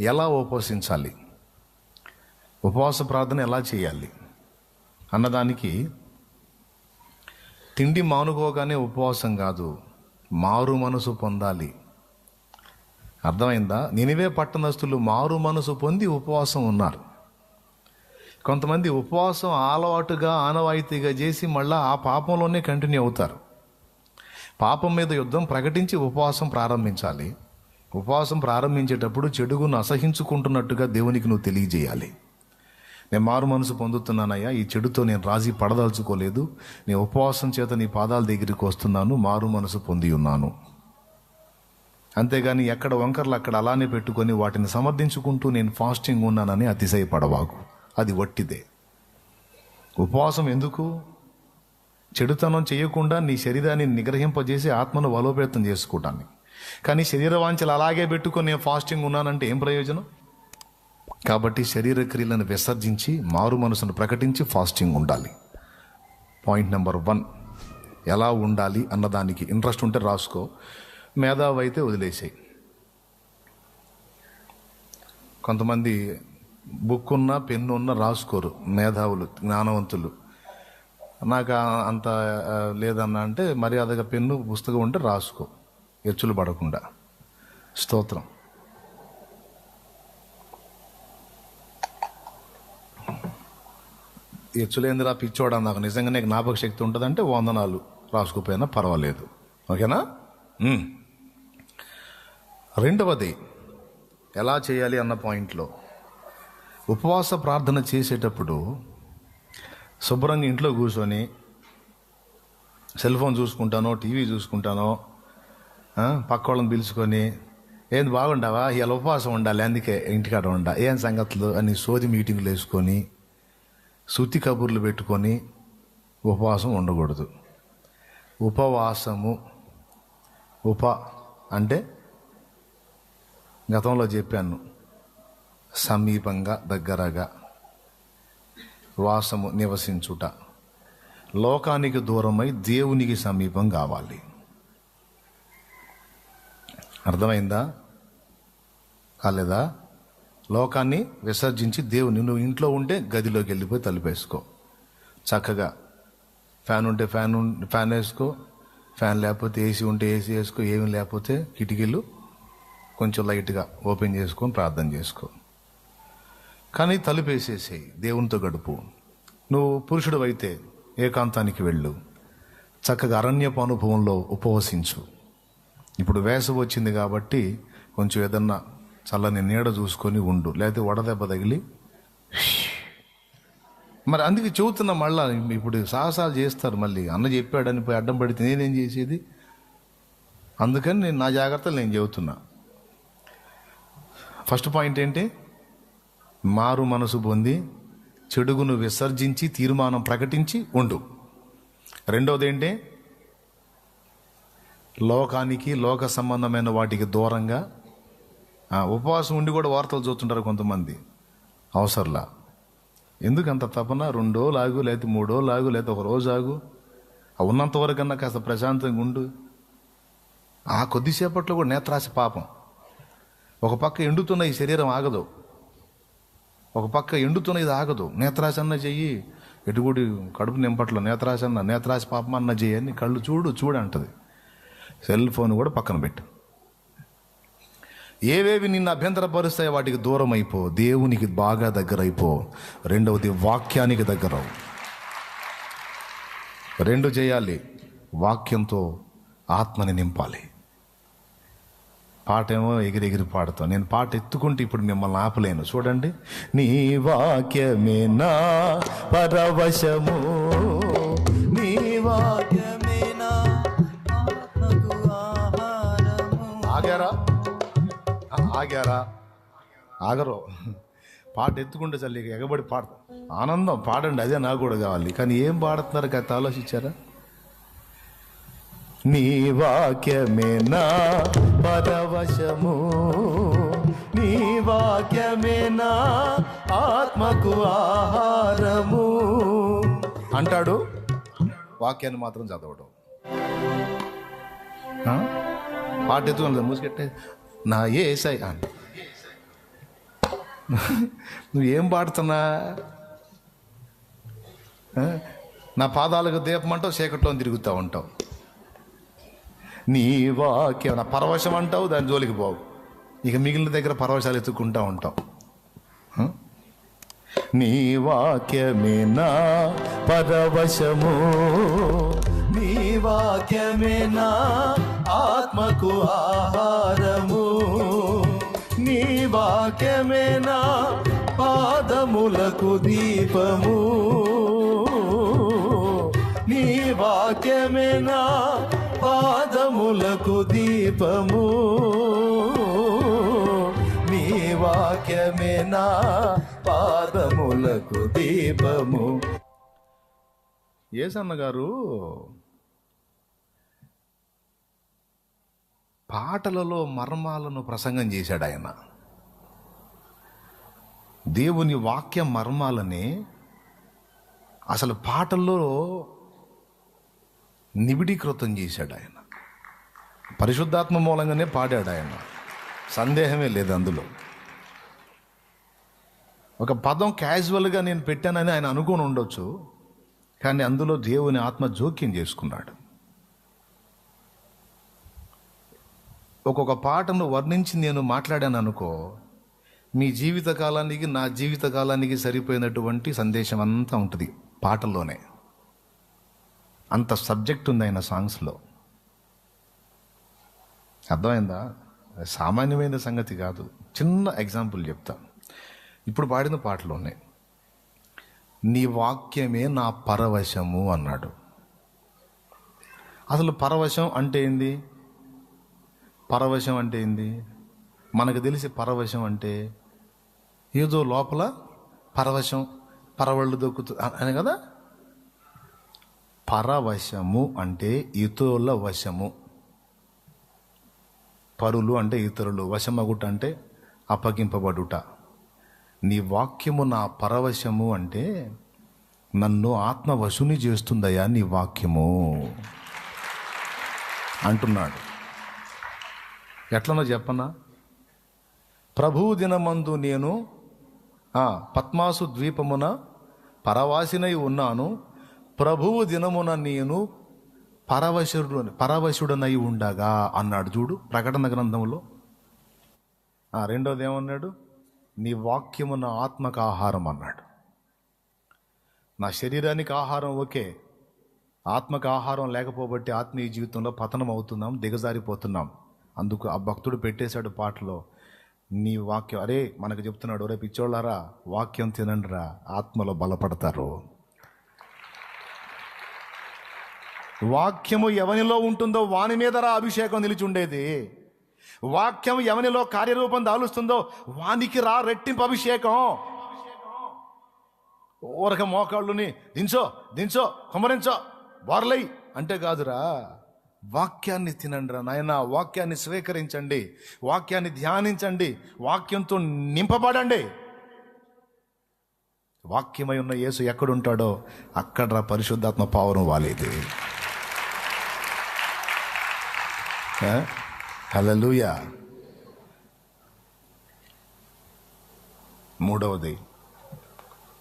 ఎలా ఉపవసించాలి? ఉపవాస ప్రార్థన ఎలా చేయాలి? అన్నదానికి తిండి మానుకోగానే ఉపవాసం కాదు మారు మనసు పొందాలి. అర్థమైందా? నినివే పట్టణస్తులు మారు మనసు పొంది ఉపవాసం ఉన్నారు. కొంతమంది ఉపవాసం అలవాటుగా ఆనవాయితీగా చేసి మళ్ళీ ఆ పాపంలోనే కంటిన్యూ అవుతారు. పాపం మీద యుద్ధం ప్రకటించి ఉపవాసం ప్రారంభించాలి. ఉపవాసం ప్రారంభించేటప్పుడు చెడుగును అసహించుకుంటున్నట్టుగా దేవునికి నువ్వు తెలియజేయాలి. నేను మారు మనసు పొందుతున్నానయ్యా ఈ చెడుతో నేను రాజీ పడదలుచుకోలేదు. నేను ఉపవాసం చేత నీ పాదాల దగ్గరికి వస్తున్నాను మారు మనసు పొంది ఉన్నాను. అంతేగాని ఎక్కడ వంకర్లు అక్కడ అలానే పెట్టుకొని వాటిని సమర్థించుకుంటూ నేను ఫాస్టింగ్ ఉన్నానని అతిశయపడవాకు. అది వట్టిదే. ఉపవాసం ఎందుకు? చెడుతనం చేయకుండా నీ శరీరాన్ని నిగ్రహింపజేసి ఆత్మను బలోపేతం చేసుకోవటానికి. కానీ శరీర వాంఛలు అలాగే పెట్టుకొని నేను ఫాస్టింగ్ ఉన్నానంటే ఏం ప్రయోజనం? కాబట్టి శరీర క్రియలను విసర్జించి మారు మనసును ప్రకటించి ఫాస్టింగ్ ఉండాలి. పాయింట్ నెంబర్ వన్ ఎలా ఉండాలి అన్నదానికి ఇంట్రెస్ట్ ఉంటే రాసుకో. మేధావి అయితే వదిలేసాయి. కొంతమంది బుక్ ఉన్న పెన్ను ఉన్న రాసుకోరు మేధావులు జ్ఞానవంతులు. నాకు అంత లేదన్నా అంటే మర్యాదగా పెన్ను పుస్తకం ఉంటే రాసుకో. ఎచ్చులు పడకుండా. స్తోత్రం. ఎచ్చులేందిరా పిచ్చోడా నాకు? నిజంగానే జ్ఞాపక శక్తి ఉంటుందంటే వందనాలు. రాసుకోపోయినా పర్వాలేదు. ఓకేనా? రెండవది ఎలా చేయాలి అన్న పాయింట్లో. ఉపవాస ప్రార్థన చేసేటప్పుడు శుభ్రంగా ఇంట్లో కూర్చొని సెల్ ఫోన్ చూసుకుంటానో టీవీ చూసుకుంటానో పక్కోళ్ళని పక్క వాళ్ళని పిలుచుకొని ఏంది బాగుండావా? ఇలా ఉపవాసం ఉండాలి అందుకే ఇంటికాడ ఉండ. ఏం సంగతులు? అని సోది మీటింగ్లు వేసుకొని శుతి కబుర్లు పెట్టుకొని ఉపవాసం ఉండకూడదు. ఉపవాసము ఉప అంటే గతంలో చెప్పాను సమీపంగా దగ్గరగా వాసము నివసించుట. లోకానికి దూరమై దేవునికి సమీపం కావాలి. అర్థమైందా? కాలేదా? లోకాన్ని విసర్జించి దేవుని నువ్వు ఇంట్లో ఉంటే గదిలోకి వెళ్ళిపోయి తలుపేసుకో. చక్కగా. ఫ్యాన్ ఉంటే ఫ్యాన్ ఫ్యాన్ వేసుకో. ఫ్యాన్ లేకపోతే ఏసీ ఉంటే ఏసీ వేసుకో. ఏమి లేకపోతే కిటికీలు కొంచెం లైట్గా ఓపెన్ చేసుకొని ప్రార్థన చేసుకో. కానీ తలుపేసేసేయి. దేవునితో గడుపు. నువ్వు పురుషుడు అయితే ఏకాంతానికి వెళ్ళు. చక్కగా అరణ్యపు అనుభవంలో ఉపవసించు. ఇప్పుడు వేసవి వచ్చింది కాబట్టి కొంచెం ఏదన్నా చల్లని నీడ చూసుకొని ఉండు లేకపోతే వడదెబ్బ తగిలి. మరి అందుకే చెబుతున్నా మళ్ళా ఇప్పుడు సాహసాలు చేస్తారు మళ్ళీ. అన్న చెప్పాడని పోయి అడ్డం పడితే నేనేం చేసేది? అందుకని నేను నా జాగ్రత్తలు నేను చెబుతున్నా. ఫస్ట్ పాయింట్ ఏంటి? మారు మనసు పొంది చెడుగును విసర్జించి తీర్మానం ప్రకటించి ఉండు. రెండవది ఏంటి? లోకానికి లోక సంబంధమైన వాటికి దూరంగా ఉపవాసం ఉండి కూడా వార్తలు చూస్తుంటారు కొంతమంది. అవసరంలా. ఎందుకు అంత తపన? రెండో లాగు లేకపోతే మూడో లాగు లేకపోతే ఒక రోజు ఆగు. ఉన్నంత వరకన్నా కాస్త ప్రశాంతంగా ఉండు. ఆ కొద్దిసేపట్లో కూడా నేత్రాశ పాపం. ఒక పక్క ఎండుతున్న ఈ శరీరం ఆగదు. ఒక పక్క ఎండుతున్న ఇది ఆగదు. నేత్రాశన్న చెయ్యి. ఎటుగుడి కడుపు నింపట్లో. నేత్రాశన్న నేత్రాశ పాపం అన్న చెయ్యి అని కళ్ళు చూడు చూడు అంటది సెల్ ఫోన్ కూడా పక్కన పెట్టు. ఏవేవి నిన్ను అభ్యంతరపరుస్తాయో వాటికి దూరం అయిపో దేవునికి బాగా దగ్గర అయిపో. రెండవది వాక్యానికి దగ్గర రెండు చేయాలి వాక్యంతో ఆత్మని నింపాలి. పాట ఏమో ఎగిరి ఎగిరి పాడతాం నేను పాట ఎత్తుకుంటే ఇప్పుడు మిమ్మల్ని ఆపలేను. చూడండి. నీ వాక్యమే నా పరవశము? నీ వాక్య ఆగారా? ఆగరు. పాట ఎత్తుకుంటే చల్లి ఎగబడి పాడ ఆనందం. పాడండి. అదే నాకు కూడా కావాలి. కానీ ఏం పాడుతున్నారు కదా? ఆలోచించారా? నీ వాక్యమే నా పరవశము? నీ వాక్యమే నా ఆత్మకు ఆహారము? అంటాడు. వాక్యాన్ని మాత్రం చదవడం. పాట ఎత్తుకుంటుంది మూసికెట్టే నా ఏ ఏసై అని నువ్వేం పాడుతున్నా? నా పాదాలకు దీపం అంటావు చీకట్లో తిరుగుతూ ఉంటావు. నీ వాక్యం నా పరవశం అంటావు దాని జోలికి పోవు. ఇక మిగిలిన దగ్గర పరవశాలు ఎత్తుక్కుంటూ ఉంటావు. నీ వాక్యమే నా పరవశము. నీ వాక్యమే నా ఆత్మకు ఆహారము. వాక్యమేనా? పాదములకు దీపము. నీ వాక్యమేనా? పాదములకు దీపము. నీ వాక్యమేనా? పాదములకు దీపము. ఏసన్న గారు పాటలలో మర్మాలను ప్రసంగం చేశాడు ఆయన దేవుని వాక్య మర్మాలని అసలు పాటల్లో నిబిడీకృతం చేశాడు ఆయన. పరిశుద్ధాత్మ మూలంగానే పాడాడు ఆయన. సందేహమే లేదు అందులో. ఒక పదం క్యాజువల్గా నేను పెట్టానని ఆయన అనుకుని ఉండొచ్చు కానీ అందులో దేవుని ఆత్మ జోక్యం చేసుకున్నాడు. ఒక్కొక్క పాటను వర్ణించి నేను మాట్లాడాను అనుకో మీ జీవిత కాలానికి నా జీవిత కాలానికి సరిపోయినటువంటి సందేశం అంతా ఉంటుంది పాటల్లోనే. అంత సబ్జెక్ట్ ఉంది ఆయన సాంగ్స్లో. అర్థమైందా? సామాన్యమైన సంగతి కాదు. చిన్న ఎగ్జాంపుల్ చెప్తా. ఇప్పుడు పాడిన పాటలు ఉన్నాయి నీ వాక్యమే నా పరవశము అన్నాడు. అసలు పరవశం అంటే ఏంది? పరవశం అంటే ఏంది? మనకు తెలిసి పరవశం అంటే ఏదో లోపల పరవశం పరవళ్ళు దొక్కుతు అని కదా? పరవశము అంటే ఇతరుల వశము. పరులు అంటే ఇతరులు వశమగుట అంటే అప్పగింపబడుట. నీ వాక్యము నా పరవశము అంటే నన్ను ఆత్మవశుని చేస్తుందయ్యా నీ వాక్యము? అంటున్నాడు. ఎట్లనో చెప్పనా? ప్రభువు దినమందు నేను పద్మాసు ద్వీపమున పరవాసినై ఉన్నాను. ప్రభువు దినమున నేను పరవశుడు పరవశుడనై ఉండగా అన్నాడు చూడు ప్రకటన గ్రంథంలో. రెండోది ఏమన్నాడు? నీ వాక్యము నా ఆత్మకు ఆహారం అన్నాడు. నా శరీరానికి ఆహారం ఓకే. ఆత్మకు ఆహారం లేకపోబట్టి ఆత్మీయ జీవితంలో పతనం అవుతున్నాం దిగజారిపోతున్నాం. అందుకు ఆ భక్తుడు పెట్టేశాడు పాటలో నీ వాక్యం అరే మనకు చెప్తున్నాడు రే పిచ్చోళ్ళారా వాక్యం తినండిరా ఆత్మలో బలపడతారు. వాక్యము ఎవనిలో ఉంటుందో వాని మీదరా అభిషేకం నిలిచి ఉండేది వాక్యం ఎవనిలో కార్యరూపం దాలుస్తుందో వానికి రా రెట్టింపు అభిషేకం. ఊరక మోకాళ్ళుని దించో దించో కుమరించో బోర్లై అంటే కాదురా. వాక్యాన్ని తినండిరా నాయన వాక్యాన్ని స్వీకరించండి. వాక్యాన్ని ధ్యానించండి. వాక్యంతో నింపబడండి. వాక్యమై ఉన్న యేసు ఎక్కడుంటాడో అక్కడ పరిశుద్ధాత్మ పావరం వాలేది. హలలుయా మూడవది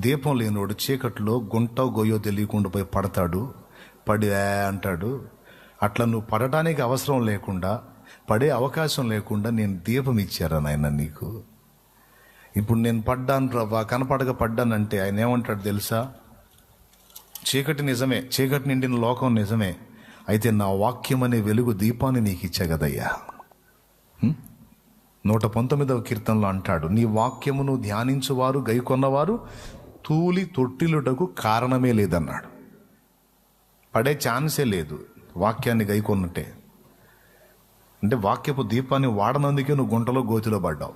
దీపం లేనివాడు చీకట్లో గుంట గొయ్యో తెలియకుండా పోయి పడతాడు. పడి అంటాడు. అట్లా నువ్వు పడటానికి అవసరం లేకుండా పడే అవకాశం లేకుండా నేను దీపం ఇచ్చారా నాయన నీకు? ఇప్పుడు నేను పడ్డాను ప్రభా కనపడక పడ్డానంటే ఆయన ఏమంటాడు తెలుసా? చీకటి నిజమే చీకటి నిండిన లోకం నిజమే. అయితే నా వాక్యం అనే వెలుగు దీపాన్ని నీకు ఇచ్చా కదయ్యా? నూట పంతొమ్మిదవ కీర్తనలో అంటాడు నీ వాక్యమును ధ్యానించువారు గైకొన్నవారు తూలి తొట్టిలుటకు కారణమే లేదన్నాడు. పడే ఛాన్సే లేదు. వాక్యాన్ని గైకొన్నట్టే అంటే వాక్యపు దీపాన్ని వాడనందుకే నువ్వు గుంటలో గోతిలో పడ్డావు.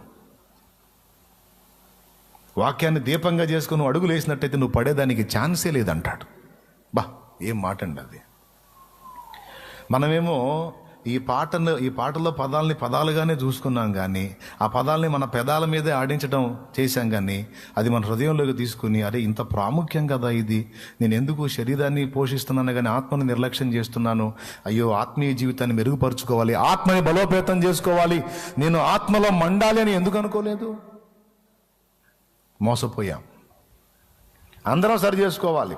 వాక్యాన్ని దీపంగా చేసుకుని నువ్వు అడుగులు వేసినట్టయితే నువ్వు పడేదానికి ఛాన్సే లేదంటాడు. బా ఏం మాట అండి అది? మనమేమో ఈ పాటను ఈ పాటలో పదాలని పదాలుగానే చూసుకున్నాం కానీ ఆ పదాలని మన పెదాల మీదే ఆడించడం చేశాం కానీ అది మన హృదయంలోకి తీసుకుని అరే ఇంత ప్రాముఖ్యం కదా ఇది. నేను ఎందుకు శరీరాన్ని పోషిస్తున్నాను కానీ ఆత్మని నిర్లక్ష్యం చేస్తున్నాను? అయ్యో ఆత్మీయ జీవితాన్ని మెరుగుపరుచుకోవాలి. ఆత్మని బలోపేతం చేసుకోవాలి. నేను ఆత్మలో మండాలి అని ఎందుకు అనుకోలేదు? మోసపోయాం. అందరం సరి చేసుకోవాలి.